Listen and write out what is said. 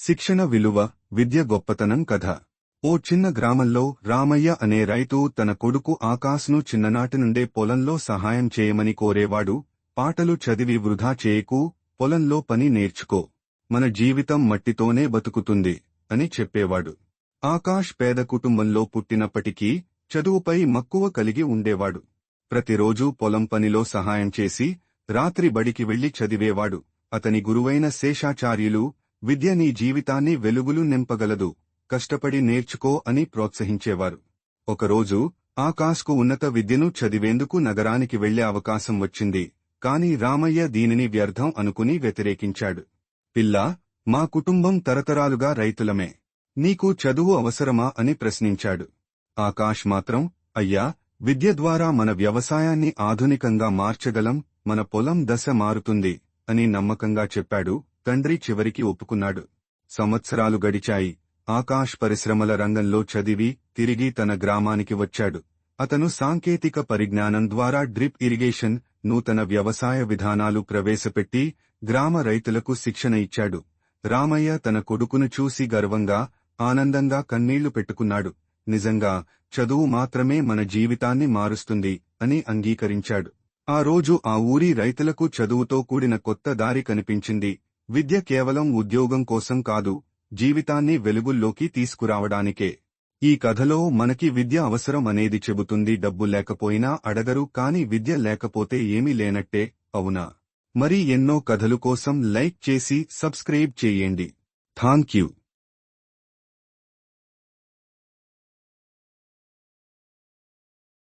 శిక్షణ విలువ విద్య గొప్పతనం కథ. ఓ చిన్న గ్రామంలో రామయ్య అనే రైతు తన కొడుకు ఆకాశ్ను చిన్ననాటి నుండే పొలంలో సహాయం చేయమని కోరేవాడు పాటలు చదివి వృధా చేయకు పొలంలో పని నేర్చుకో మన జీవితం మట్టితోనే బతుకుతుంది అని చెప్పేవాడు. ఆకాష్ పేద కుటుంబంలో పుట్టినప్పటికీ చదువుపై మక్కువ కలిగి ఉండేవాడు. ప్రతిరోజూ పొలం పనిలో సహాయం చేసి రాత్రి బడికి వెళ్ళి చదివేవాడు. అతని గురువైన శేషాచార్యులు విద్య నీ జీవితాన్ని వెలుగులు నింపగలదు. కష్టపడి నేర్చుకో అని ప్రోత్సహించేవారు. ఒకరోజు ఆకాశ్కు ఉన్నత విద్యను చదివేందుకు నగరానికి వెళ్ళే అవకాశం వచ్చింది. కాని రామయ్య దీనిని వ్యర్థం అనుకుని వ్యతిరేకించాడు. పిల్లా మా కుటుంబం తరతరాలుగా రైతులమే. నీకు చదువు అవసరమా అని ప్రశ్నించాడు. ఆకాష్ మాత్రం అయ్యా విద్య ద్వారా మన వ్యవసాయాన్ని ఆధునికంగా మార్చగలం మన పొలం దశ మారుతుంది అని నమ్మకంగా చెప్పాడు. తండ్రి చివరికి ఒప్పుకున్నాడు. సంవత్సరాలు గడిచాయి. ఆకాష్ పరిశ్రమల రంగంలో చదివి తిరిగి తన గ్రామానికి వచ్చాడు. అతను సాంకేతిక పరిజ్ఞానం ద్వారా డ్రిప్ ఇరిగేషన్ నూతన వ్యవసాయ విధానాలు ప్రవేశపెట్టి గ్రామ రైతులకు శిక్షణ ఇచ్చాడు. రామయ్య తన కొడుకును చూసి గర్వంగా ఆనందంగా కన్నీళ్ళు పెట్టుకున్నాడు. నిజంగా చదువు మాత్రమే మన జీవితాన్ని మారుస్తుంది అని అంగీకరించాడు. ఆ రోజు ఆ ఊరి రైతులకు చదువుతో కూడిన కొత్త దారి కనిపించింది. విద్య కేవలం ఉద్యోగం కోసం కాదు జీవితాన్ని వెలుగుల్లోకి తీసుకురావడానికే. ఈ కథలో మనకి విద్య అవసరం అనేది చెబుతుంది డబ్బు లేకపోయినా అడగరు కాని విద్య లేకపోతే ఏమీ లేనట్టే అవునా? మరి ఎన్నో కథలు కోసం లైక్ చేసి సబ్స్క్రైబ్ చేయండి. థాంక్యూ.